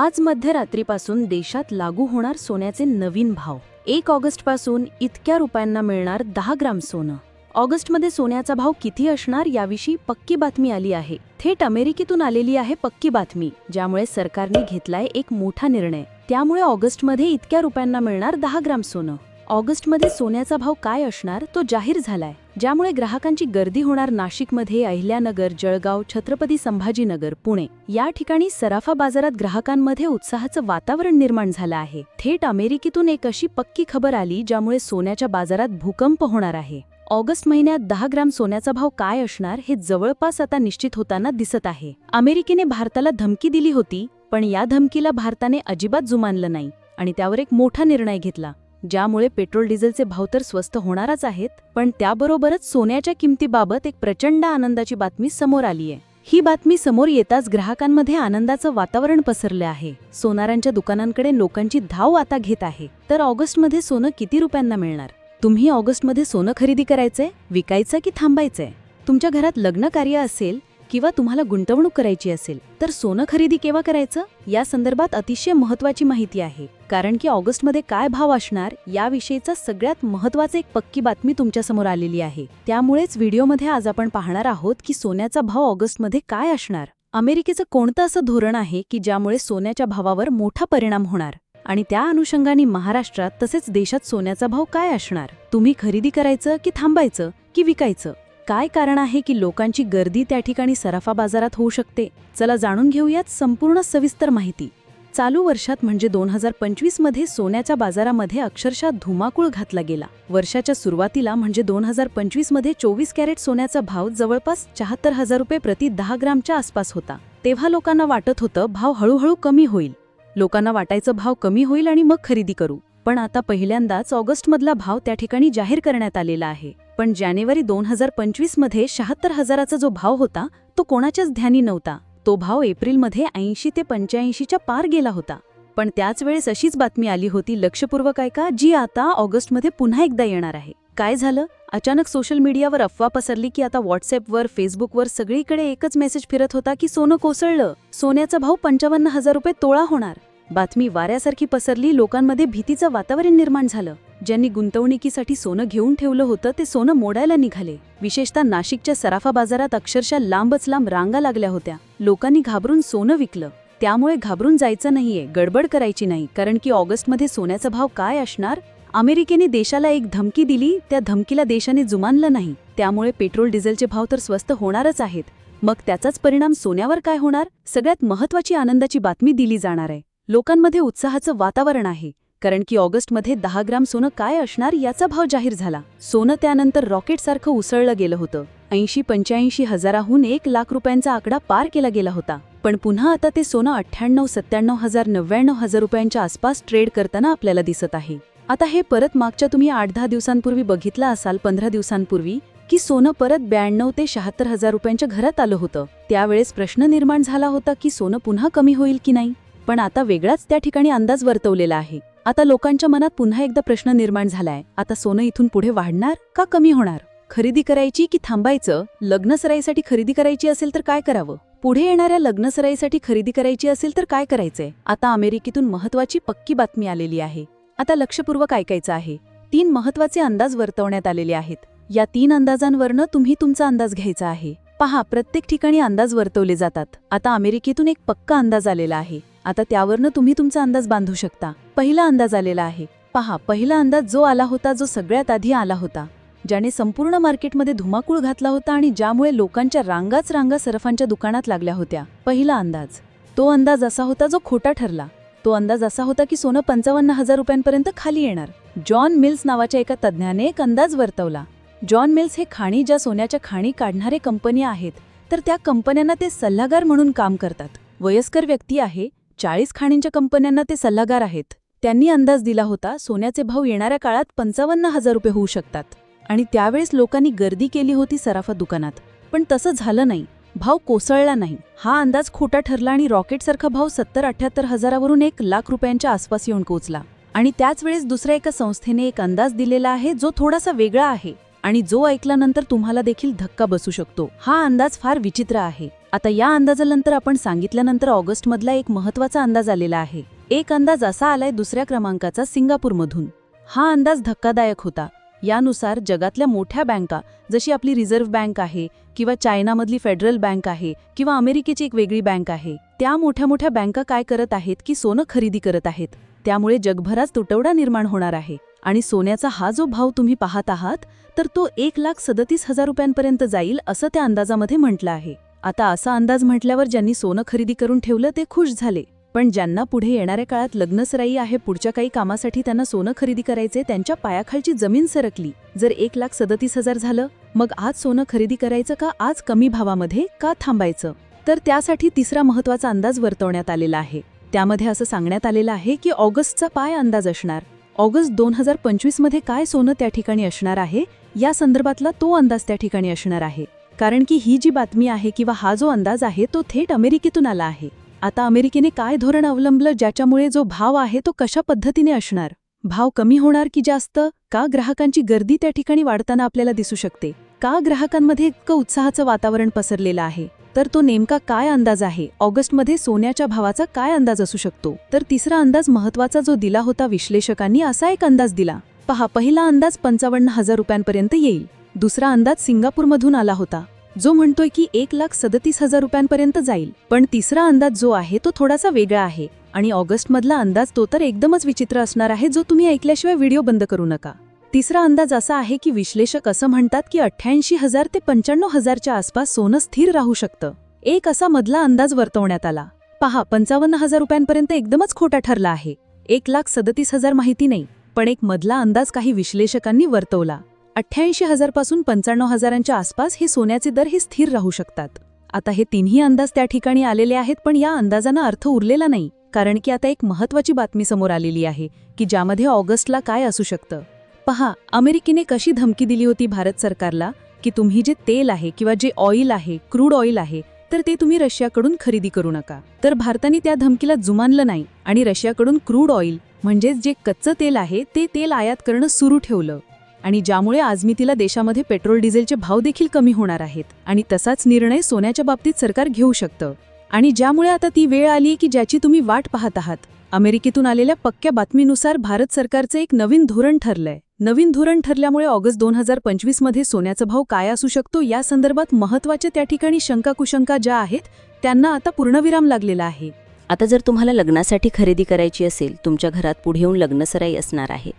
आज मध्यरात्रीपासून देशात लागू होणार सोन्याचे नवीन भाव. एक ऑगस्टपासून इतक्या रुपयांना मिळणार दहा ग्राम सोनं. ऑगस्टमध्ये सोन्याचा भाव किती असणार याविषयी पक्की बातमी आली आहे. थेट अमेरिकेतून आलेली आहे पक्की बातमी ज्यामुळे सरकारने घेतलाय एक मोठा निर्णय. त्यामुळे ऑगस्टमध्ये इतक्या रुपयांना मिळणार दहा ग्राम सोनं. ऑगस्टमध्ये सोन्याचा भाव काय असणार तो जाहीर झालाय. ज्यामुळे ग्राहकांची गर्दी होणार नाशिकमध्ये अहिल्यानगर जळगाव छत्रपती संभाजीनगर पुणे या ठिकाणी सराफा बाजारात ग्राहकांमध्ये उत्साहाचं वातावरण निर्माण झालं आहे. थेट अमेरिकेतून एक अशी पक्की खबर आली ज्यामुळे सोन्याच्या बाजारात भूकंप होणार आहे. ऑगस्ट महिन्यात दहा ग्राम सोन्याचा भाव काय असणार हे जवळपास आता निश्चित होताना दिसत आहे. अमेरिकेने भारताला धमकी दिली होती पण या धमकीला भारताने अजिबात जुमानलं नाही आणि त्यावर एक मोठा निर्णय घेतला. ज्यामुळे पेट्रोल डिझेलचे भाव तर स्वस्त होणारच आहेत पण त्याबरोबरच सोन्याच्या किमतीबाबत एक प्रचंड आनंदाची बातमी समोर आलीये. ही बातमी समोर येताच ग्राहकांमध्ये आनंदाचं वातावरण पसरलं आहे. सोनारांच्या दुकानांकडे लोकांची धाव आता घेत आहे. तर ऑगस्टमध्ये सोनं किती रुपयांना मिळणार? तुम्ही ऑगस्टमध्ये सोनं खरेदी करायचंय विकायचं की थांबायचंय? तुमच्या घरात लग्न कार्य असेल किंवा तुम्हाला गुंतवणूक करायची असेल तर सोनं खरेदी केव्हा करायचं? या संदर्भात अतिशय महत्वाची माहिती आहे. कारण की ऑगस्टमध्ये काय भाव असणार याविषयीचा सगळ्यात महत्वाचं एक पक्की बातमी तुमच्यासमोर आलेली आहे. त्यामुळेच व्हिडिओमध्ये आज आपण पाहणार आहोत की सोन्याचा भाव ऑगस्टमध्ये काय असणार. अमेरिकेचं कोणतं असं धोरण आहे की ज्यामुळे सोन्याच्या भावावर मोठा परिणाम होणार? आणि त्या अनुषंगाने महाराष्ट्रात तसेच देशात सोन्याचा भाव काय असणार? तुम्ही खरेदी करायचं की थांबायचं की विकायचं? काय कारण आहे की लोकांची गर्दी त्या ठिकाणी सराफा बाजारात होऊ शकते? चला जाणून घेऊयात संपूर्ण सविस्तर माहिती. चालू वर्षात म्हणजे दोन हजार पंचवीसमध्ये सोन्याच्या बाजारामध्ये अक्षरशः धुमाकूळ घातला गेला. वर्षाच्या सुरुवातीला म्हणजे दोन हजार पंचवीसमध्ये चोवीस कॅरेट सोन्याचा भाव जवळपास चहात्तर हजार रुपये प्रति दहा ग्रामच्या आसपास होता. तेव्हा लोकांना वाटत होतं भाव हळूहळू कमी होईल. लोकांना वाटायचं भाव कमी होईल आणि मग खरेदी करू. पण आता पहिल्यांदाच ऑगस्टमधला भाव त्या ठिकाणी जाहीर करण्यात आलेला आहे. पण जानेवारी दोन हजार पंचवीसमध्ये शहात्तर हजाराचा जो भाव होता तो कोणाच्याच ध्यानी नव्हता. तो भाव एप्रिलमध्ये ऐंशी ते पंच्याऐंशीच्या पार गेला होता. पण त्याच वेळेस अशीच बातमी आली होती लक्षपूर्वक ऐका जी आता ऑगस्टमध्ये पुन्हा एकदा येणार आहे. काय झालं? अचानक सोशल मीडियावर अफवा पसरली की आता व्हॉट्सअपवर फेसबुकवर सगळीकडे एकच मेसेज फिरत होता की सोनं कोसळलं. सोन्याचा भाव पंचावन्न हजार रुपये तोळा होणार. बातमी वाऱ्यासारखी पसरली लोकांमध्ये भीतीचं वातावरण निर्माण झालं. ज्यांनी गुंतवणुकीसाठी सोनं घेऊन ठेवलं होतं ते सोनं मोडायला निघाले. विशेषतः नाशिकच्या सराफा बाजारात अक्षरशः लांबच लांब रांगा लागल्या होत्या. लोकांनी घाबरून सोनं विकलं. त्यामुळे घाबरून जायचं नाहीये गडबड करायची नाही. कारण की ऑगस्टमध्ये सोन्याचा भाव काय असणार? अमेरिकेने देशाला एक धमकी दिली त्या धमकीला देशाने जुमानलं नाही. त्यामुळे पेट्रोल डिझेलचे भाव तर स्वस्त होणारच आहेत. मग त्याचाच परिणाम सोन्यावर काय होणार? सगळ्यात महत्वाची आनंदाची बातमी दिली जाणार आहे. लोकांमध्ये उत्साहाचं वातावरण आहे. कारण की ऑगस्टमध्ये दहा ग्राम सोनं काय असणार याचा भाव जाहीर झाला. सोनं त्यानंतर रॉकेटसारखं उसळलं गेलं होतं. ऐंशी पंच्याऐंशी हजाराहून एक लाख रुपयांचा आकडा पार केला गेला होता. पण पुन्हा आता ते सोनं अठ्ठ्याण्णव सत्त्याण्णव हजार नव्याण्णव हजार रुपयांच्या आसपास ट्रेड करताना आपल्याला दिसत आहे. आता हे परत मागच्या तुम्ही आठ दहा दिवसांपूर्वी बघितलं असाल पंधरा दिवसांपूर्वी की सोनं परत ब्याण्णव ते शहात्तर हजार रुपयांच्या घरात आलं होतं. त्यावेळेस प्रश्न निर्माण झाला होता की सोनं पुन्हा कमी होईल की नाही? पण आता वेगळाच त्या ठिकाणी अंदाज वर्तवलेला आहे. आता लोकांच्या मनात पुन्हा एकदा प्रश्न निर्माण झालाय. आता सोनं इथून पुढे वाढणार का कमी होणार? खरेदी करायची की थांबायचं? लग्नसराईसाठी खरेदी करायची असेल तर काय करावं? पुढे येणाऱ्या लग्नसराईसाठी खरेदी करायची असेल तर काय करायचंय? आता अमेरिकेतून महत्वाची पक्की बातमी आलेली आहे. आता लक्षपूर्वक ऐकायचं आहे. तीन महत्त्वाचे अंदाज वर्तवण्यात आलेले आहेत. या तीन अंदाजांवरनं तुम्ही तुमचा अंदाज घ्यायचा आहे. पहा प्रत्येक ठिकाणी अंदाज वर्तवले जातात. आता अमेरिकेतून एक पक्का अंदाज आलेला आहे. आता त्यावरनं तुम्ही तुमचा अंदाज बांधू शकता. पहिला अंदाज आलेला आहे. पहा पहिला अंदाज जो आला होता जो सगळ्यात आधी आला होता ज्याने संपूर्ण मार्केटमध्ये धुमाकूळ घातला होता आणि ज्यामुळे लोकांच्या रांगाच रांगा सरफांच्या दुकानात लागल्या होत्या. पहिला अंदाज. तो अंदाज असा होता जो खोटा ठरला. तो अंदाज असा होता की सोनं पंचावन्न हजार रुपयांपर्यंत खाली येणार. जॉन मिल्स नावाच्या एका तज्ज्ञाने एक अंदाज वर्तवला. जॉन मिल्स हे खाणी ज्या सोन्याच्या खाणी काढणारे कंपनी आहेत तर त्या कंपन्यांना ते सल्लागार म्हणून काम करतात. वयस्कर व्यक्ती आहे चाळीस खाणींच्या कंपन्यांना ते सल्लागार आहेत. त्यांनी अंदाज दिला होता सोन्याचे भाव येणाऱ्या काळात पंचावन्न हजार रुपये होऊ शकतात. आणि त्यावेळेस लोकांनी गर्दी केली होती सराफा दुकानात. पण तसं झालं नाही. भाव कोसळला नाही. हा अंदाज खोटा ठरला आणि रॉकेटसारखा भाव सत्तर अठ्याहत्तर हजारावरून एक लाख रुपयांच्या आसपास येऊन पोहोचला. आणि त्याच वेळेस दुसऱ्या एका संस्थेने एक अंदाज दिलेला आहे जो थोडासा वेगळा आहे. आणि जो ऐकल्यानंतर तुम्हाला देखील धक्का बसू शकतो. हा अंदाज फार विचित्र आहे. आता या अंदाजानंतर आपण सांगितल्यानंतर ऑगस्टमधला एक महत्त्वाचा अंदाज आलेला आहे. एक अंदाज असा आलाय दुसऱ्या क्रमांकाचा सिंगापूरमधून. हा अंदाज धक्कादायक होता. यानुसार जगातल्या मोठ्या बँका जशी आपली रिझर्व्ह बँक आहे किंवा चायनामधली फेडरल बँक आहे किंवा अमेरिकेची एक वेगळी बँक आहे त्या मोठ्या मोठ्या बँका काय करत आहेत की सोनं खरेदी करत आहेत. त्यामुळे जगभरात तुटवडा निर्माण होणार आहे आणि सोन्याचा हा जो भाव तुम्ही पाहत आहात तर तो एक लाख सदतीस हजार रुपयांपर्यंत जाईल असं त्या अंदाजामध्ये म्हटलं आहे. आता असा अंदाज म्हटल्यावर ज्यांनी सोनं खरेदी करून ठेवलं ते खुश झाले. पण ज्यांना पुढे येणाऱ्या काळात लग्नसराई आहे पुढच्या काही कामासाठी त्यांना सोनं खरेदी करायचे त्यांच्या पायाखालची जमीन सरकली. जर एक लाख सदतीस हजार झालं मग आज सोनं खरेदी करायचं का आज कमी भावामध्ये का थांबायचं? तर त्यासाठी तिसरा महत्त्वाचा अंदाज वर्तवण्यात आलेला आहे. त्यामध्ये असं सांगण्यात आलेलं आहे की ऑगस्टचा पाय अंदाज असणार? ऑगस्ट दोन हजार पंचवीसमध्ये काय सोनं त्या ठिकाणी असणार आहे? या संदर्भातला तो अंदाज त्या ठिकाणी असणार आहे. कारण की ही जी बातमी आहे किंवा हा जो अंदाज आहे तो थेट अमेरिकेतून आला आहे. आता अमेरिकेने काय धोरण अवलंबलं ज्याच्यामुळे जो भाव आहे तो कशा पद्धतीने असणार? भाव कमी होणार की जास्त? का ग्राहकांची गर्दी त्या ठिकाणी वाढताना आपल्याला दिसू शकते? का ग्राहकांमध्ये इतकं उत्साहाचं वातावरण पसरलेलं आहे? तर तो नेमका काय अंदाज आहे? ऑगस्टमध्ये सोन्याच्या भावाचा काय अंदाज असू शकतो? तर तिसरा अंदाज महत्त्वाचा जो दिला होता विश्लेषकांनी असा एक अंदाज दिला. पहा पहिला अंदाज पंचावन्न हजार रुपयांपर्यंत येईल. दुसरा अंदाज सिंगापूरमधून आला होता. जो म्हणतोय की एक लाख सदतीस हजार रुपयांपर्यंत जाईल. पण तिसरा अंदाज जो आहे तो थोडासा वेगळा आहे. आणि ऑगस्टमधला अंदाज तो तर एकदमच विचित्र असणार आहे जो तुम्ही ऐकल्याशिवाय व्हिडिओ बंद करू नका. तिसरा अंदाज असा आहे की विश्लेषक असं म्हणतात की अठ्ठ्याऐंशी हजार ते पंच्याण्णव हजारच्या आसपास सोनं स्थिर राहू शकतं. एक असा मधला अंदाज वर्तवण्यात आला. पहा पंचावन्न हजार रुपयांपर्यंत एकदमच खोटा ठरला आहे. एक लाख सदतीस हजार माहिती नाही पण एक मधला अंदाज काही विश्लेषकांनी वर्तवला. अठ्ठ्याऐंशी हजारपासून पंच्याण्णव हजारांच्या आसपास हे सोन्याचे दर हे स्थिर राहू शकतात. आता हे तिन्ही अंदाज त्या ठिकाणी आलेले आहेत पण या अंदाजानं अर्थ उरलेला नाही कारण की आता एक महत्वाची बातमी समोर आलेली आहे की ज्यामध्ये ऑगस्टला काय असू शकतं. पहा अमेरिकेने कशी धमकी दिली होती भारत सरकारला की तुम्ही जे तेल आहे किंवा जे ऑइल आहे क्रूड ऑइल आहे तर ते तुम्ही रशियाकडून खरेदी करू नका. तर भारताने त्या धमकीला जुमानलं नाही आणि रशियाकडून क्रूड ऑइल म्हणजेच जे कच्चं तेल आहे ते तेल आयात करणं सुरू ठेवलं. आणि ज्यामुळे आजमितीला देशामध्ये पेट्रोल डिझेलचे भाव देखील कमी होणार आहेत आणि तसाच निर्णय सोन्याच्या बाबतीत सरकार घेऊ शकतं. आणि ज्यामुळे आता ती वेळ आली की ज्याची तुम्ही वाट पाहत आहात. अमेरिकेतून आलेल्या पक्क्या बातमीनुसार भारत सरकारचं एक नवीन धोरण ठरलंय. नवीन धोरण ठरल्यामुळे ऑगस्ट दोन हजार पंचवीसमध्ये सोन्याचा भाव काय असू शकतो या संदर्भात महत्त्वाच्या त्या ठिकाणी शंका कुशंका ज्या आहेत त्यांना आता पूर्णविराम लागलेला आहे. आता जर तुम्हाला लग्नासाठी खरेदी करायची असेल तुमच्या घरात पुढे येऊन लग्नसराई असणार आहे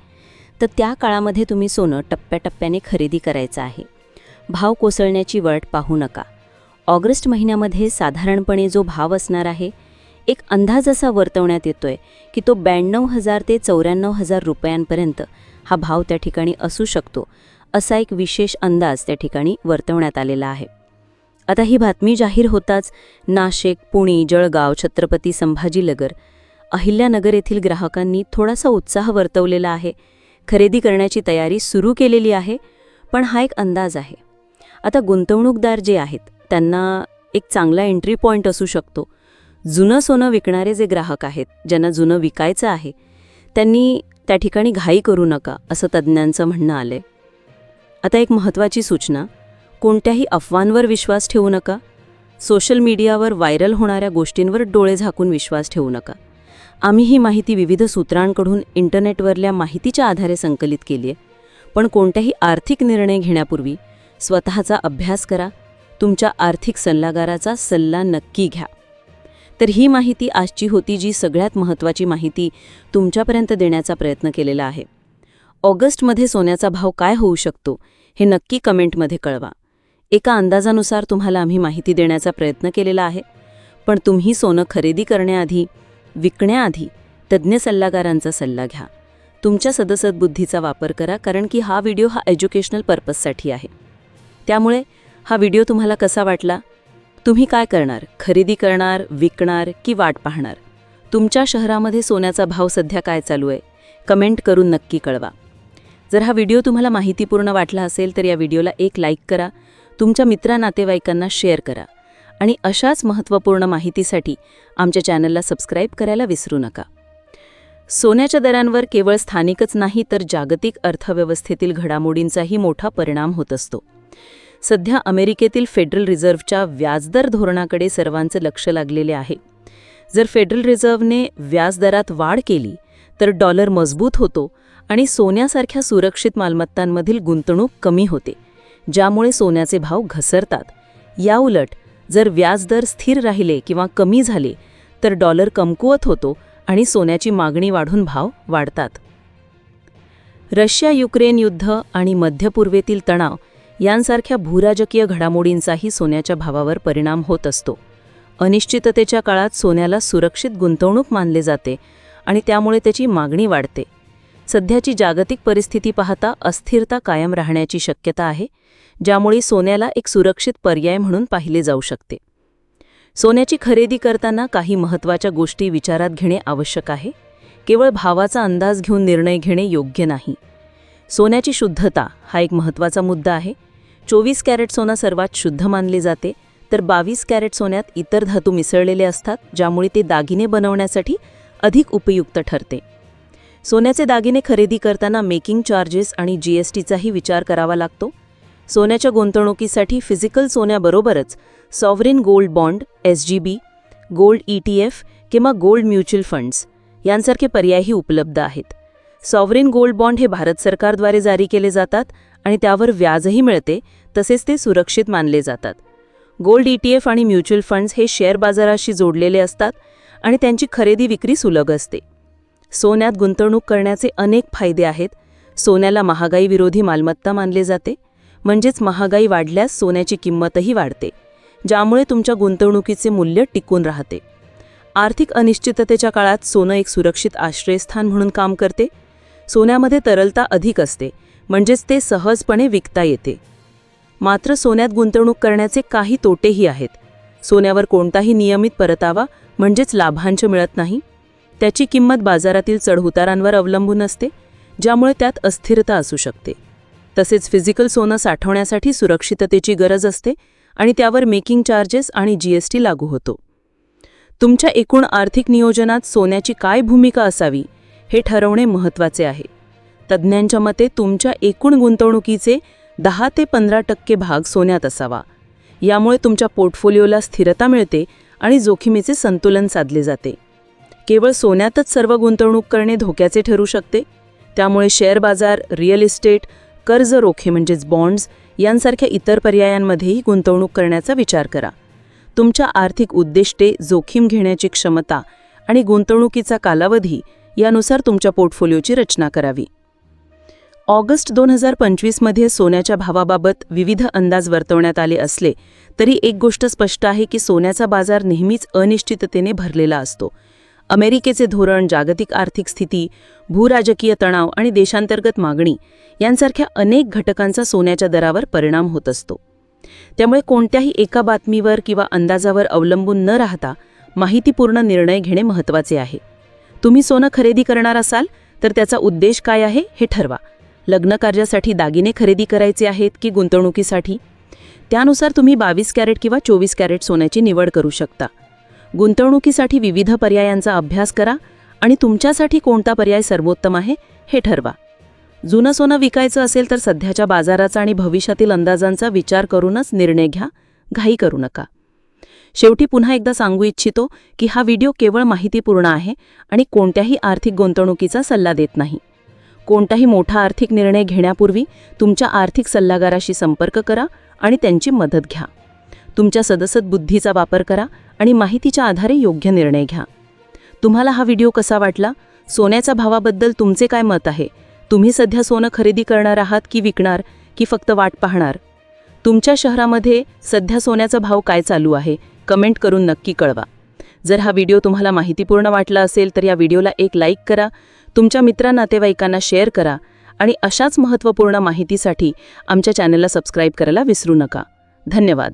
तर त्या काळामध्ये तुम्ही सोनं टप्प्याटप्प्याने खरेदी करायचं आहे. भाव कोसळण्याची वाट पाहू नका. ऑगस्ट महिन्यामध्ये साधारणपणे जो भाव असणार आहे एक अंदाज असा वर्तवण्यात येतोय की तो ब्याण्णव हजार ते चौऱ्याण्णव हजार रुपयांपर्यंत हा भाव त्या ठिकाणी असू शकतो असा एक विशेष अंदाज त्या ठिकाणी वर्तवण्यात आलेला आहे. आता ही बातमी जाहीर होताच नाशिक पुणे जळगाव छत्रपती संभाजीनगर अहिल्यानगर येथील ग्राहकांनी थोडासा उत्साह वर्तवलेला आहे खरेदी करण्याची तयारी सुरू केलेली आहे पण हा एक अंदाज आहे. आता गुंतवणूकदार जे आहेत त्यांना एक चांगला एंट्री पॉईंट असू शकतो. जुनं सोनं विकणारे जे ग्राहक आहेत ज्यांना जुनं विकायचं आहे त्यांनी त्या ठिकाणी घाई करू नका असं तज्ज्ञांचं म्हणणं आलंय. आता एक महत्त्वाची सूचना कोणत्याही अफवांवर विश्वास ठेवू नका. सोशल मीडियावर व्हायरल होणाऱ्या गोष्टींवर डोळे झाकून विश्वास ठेवू नका. आम्ही ही माहिती विविध सूत्रांकडून इंटरनेटवरल्या माहितीच्या आधारे संकलित केली आहे. पण कोणत्याही आर्थिक निर्णय घेण्यापूर्वी स्वतःचा अभ्यास करा तुमच्या आर्थिक सल्लागाराचा सल्ला नक्की घ्या. तर ही माहिती आजची होती जी सगळ्यात महत्त्वाची माहिती तुमच्यापर्यंत देण्याचा प्रयत्न केलेला आहे. ऑगस्टमध्ये सोन्याचा भाव काय होऊ शकतो हे नक्की कमेंटमध्ये कळवा. एका अंदाजानुसार तुम्हाला आम्ही माहिती देण्याचा प्रयत्न केलेला आहे पण तुम्ही सोनं खरेदी करण्याआधी विकण्याआधी तज्ज्ञ सल्लागारांचा सल्ला घ्या. तुमच्या सदसद बुद्धीचा वापर करा कारण की हा व्हिडिओ हा एज्युकेशनल पर्पजसाठी आहे. त्यामुळे हा व्हिडिओ तुम्हाला कसा वाटला? तुम्ही काय करणार? खरेदी करणार विकणार की वाट पाहणार? तुमच्या शहरामध्ये सोन्याचा भाव सध्या काय चालू आहे? कमेंट करून नक्की कळवा. जर हा व्हिडिओ तुम्हाला माहितीपूर्ण वाटला असेल तर या व्हिडिओला एक लाईक करा. तुमच्या मित्रा नातेवाईकांना शेअर करा. आणि अशाच महत्त्वपूर्ण माहितीसाठी आमच्या चॅनलला सबस्क्राईब करायला विसरू नका. सोन्याच्या दरांवर केवळ स्थानिकच नाही तर जागतिक अर्थव्यवस्थेतील घडामोडींचाही मोठा परिणाम होत असतो. सध्या अमेरिकेतील फेडरल रिझर्व्हच्या व्याजदर धोरणाकडे सर्वांचं लक्ष लागलेले आहे. जर फेडरल रिझर्व्हने व्याजदरात वाढ केली तर डॉलर मजबूत होतो आणि सोन्यासारख्या सुरक्षित मालमत्तांमधील गुंतवणूक कमी होते ज्यामुळे सोन्याचे भाव घसरतात. याउलट जर व्याजदर स्थिर राहिले किंवा कमी झाले तर डॉलर कमकुवत होतो आणि सोन्याची मागणी वाढून भाव वाढतात. रशिया युक्रेन युद्ध आणि मध्य पूर्वेतील तणाव यांसारख्या भूराजकीय घडामोडींचाही सोन्याच्या भावावर परिणाम होत असतो. अनिश्चिततेच्या काळात सोन्याला सुरक्षित गुंतवणूक मानले जाते आणि त्यामुळे त्याची मागणी वाढते. सध्याची जागतिक परिस्थिती पाहता अस्थिरता कायम राहण्याची शक्यता आहे ज्यामुळे सोन्याला एक सुरक्षित पर्याय म्हणून पाहिले जाऊ शकते. सोन्याची खरेदी करताना काही महत्त्वाच्या गोष्टी विचारात घेणे आवश्यक आहे. केवळ भावाचा अंदाज घेऊन निर्णय घेणे योग्य नाही. सोन्याची शुद्धता हा एक महत्त्वाचा मुद्दा आहे. चोवीस कॅरेट सोना सर्वात शुद्ध मानले जाते. तर बावीस कॅरेट सोन्यात इतर धातू मिसळलेले असतात ज्यामुळे ते दागिने बनवण्यासाठी अधिक उपयुक्त ठरते. सोन्याचे दागिने खरेदी करताना मेकिंग चार्जेस आणि जी एस टीचाही विचार करावा लागतो. सोन्याच्या गुंतवणुकीसाठी physical सोन्याबरोबरच sovereign gold bond S G B gold E T F किंवा गोल्ड म्युच्युअल फंड्स यांसारखे पर्यायही उपलब्ध आहेत. सॉव्हरेन गोल्ड बॉन्ड हे भारत सरकारद्वारे जारी केले जातात आणि त्यावर व्याजही मिळते तसेच ते सुरक्षित मानले जातात. गोल्ड ई टी एफ आणि म्युच्युअल फंड्स हे शेअर बाजाराशी जोडलेले असतात आणि त्यांची खरेदी विक्री सुलभ असते. सोन्यात गुंतवणूक करण्याचे अनेक फायदे आहेत. सोन्याला महागाई विरोधी मालमत्ता मानले जाते. म्हणजेच महागाई वाढल्यास सोन्याची किंमतही वाढते ज्यामुळे तुमच्या गुंतवणुकीचे मूल्य टिकून राहते. आर्थिक अनिश्चिततेच्या काळात सोनं एक सुरक्षित आश्रयस्थान म्हणून काम करते. सोन्यामध्ये तरलता अधिक असते म्हणजेच ते सहजपणे विकता येते. मात्र सोन्यात गुंतवणूक करण्याचे काही तोटेही आहेत. सोन्यावर कोणताही नियमित परतावा म्हणजेच लाभांश मिळत नाही. त्याची किंमत बाजारातील चढउतारांवर अवलंबून असते ज्यामुळे त्यात अस्थिरता असू शकते. तसेच फिजिकल सोनं साठवण्यासाठी सुरक्षिततेची गरज असते आणि त्यावर मेकिंग चार्जेस आणि जीएसटी लागू होतो. तुमच्या एकूण आर्थिक नियोजनात सोन्याची काय भूमिका असावी हे ठरवणे महत्त्वाचे आहे. तज्ज्ञांच्या मते तुमच्या एकूण गुंतवणुकीचे दहा ते पंधरा टक्के भाग सोन्यात असावा. यामुळे तुमच्या पोर्टफोलिओला स्थिरता मिळते आणि जोखमीचे संतुलन साधले जाते. केवळ सोन्यातच सर्व गुंतवणूक करणे धोक्याचे ठरू शकते. त्यामुळे शेअर बाजार रिअल इस्टेट कर्ज रोखे म्हणजेच बॉन्ड्स यांसारख्या इतर पर्यायांमध्येही गुंतवणूक करण्याचा विचार करा. तुमच्या आर्थिक उद्दिष्टे जोखीम घेण्याची क्षमता आणि गुंतवणुकीचा कालावधी यानुसार तुमच्या पोर्टफोलिओची रचना करावी. ऑगस्ट दोन हजार पंचवीसमध्ये सोन्याच्या भावाबाबत विविध अंदाज वर्तवण्यात आले असले तरी एक गोष्ट स्पष्ट आहे की सोन्याचा बाजार नेहमीच अनिश्चिततेने भरलेला असतो. अमेरिकेचे धोरण जागतिक आर्थिक स्थिती भूराजकीय तणाव आणि देशांतर्गत मागणी यांसारख्या अनेक घटकांचा सोन्याच्या दरावर परिणाम होत असतो. त्यामुळे कोणत्याही एका बातमीवर किंवा अंदाजावर अवलंबून न राहता माहितीपूर्ण निर्णय घेणे महत्त्वाचे आहे. तुम्ही सोनं खरेदी करणार असाल तर त्याचा उद्देश काय आहे हे ठरवा. लग्न कार्यासाठी दागिने खरेदी करायचे आहेत की गुंतवणुकीसाठी? त्यानुसार तुम्ही बावीस कॅरेट किंवा चोवीस कॅरेट सोन्याची निवड करू शकता. गुंतवणुकीसाठी विविध पर्यायांचा अभ्यास करा आणि तुमच्यासाठी कोणता पर्याय सर्वोत्तम आहे हे ठरवा. जुनं सोनं विकायचं असेल तर सध्याच्या बाजाराचा आणि भविष्यातील अंदाजांचा विचार करूनच निर्णय घ्या घाई करू नका. शेवटी पुन्हा एकदा सांगू इच्छितो की हा व्हिडिओ केवळ माहितीपूर्ण आहे आणि कोणत्याही आर्थिक गुंतवणुकीचा सल्ला देत नाही. कोणताही मोठा आर्थिक निर्णय घेण्यापूर्वी तुमच्या आर्थिक सल्लागाराशी संपर्क करा आणि त्यांची मदत घ्या. तुमच्या सदसत बुद्धीचा वापर करा आणि माहितीच्या आधारे योग्य निर्णय घ्या. तुम्हाला हा व्हिडिओ कसा वाटला? सोन्याच्या भावाबद्दल तुमचे काय मत आहे? तुम्ही सध्या सोनं खरेदी करणार आहात की विकणार की फक्त वाट पाहणार? तुमच्या शहरामध्ये सध्या सोन्याचा भाव काय चालू आहे? कमेंट करून नक्की कळवा. जर हा व्हिडिओ तुम्हाला माहितीपूर्ण वाटला असेल तर या व्हिडिओला एक लाईक करा तुमच्या मित्र नातेवाईकांना शेअर करा आणि अशाच महत्त्वपूर्ण माहितीसाठी आमच्या चॅनलला सबस्क्राईब करायला विसरू नका. धन्यवाद.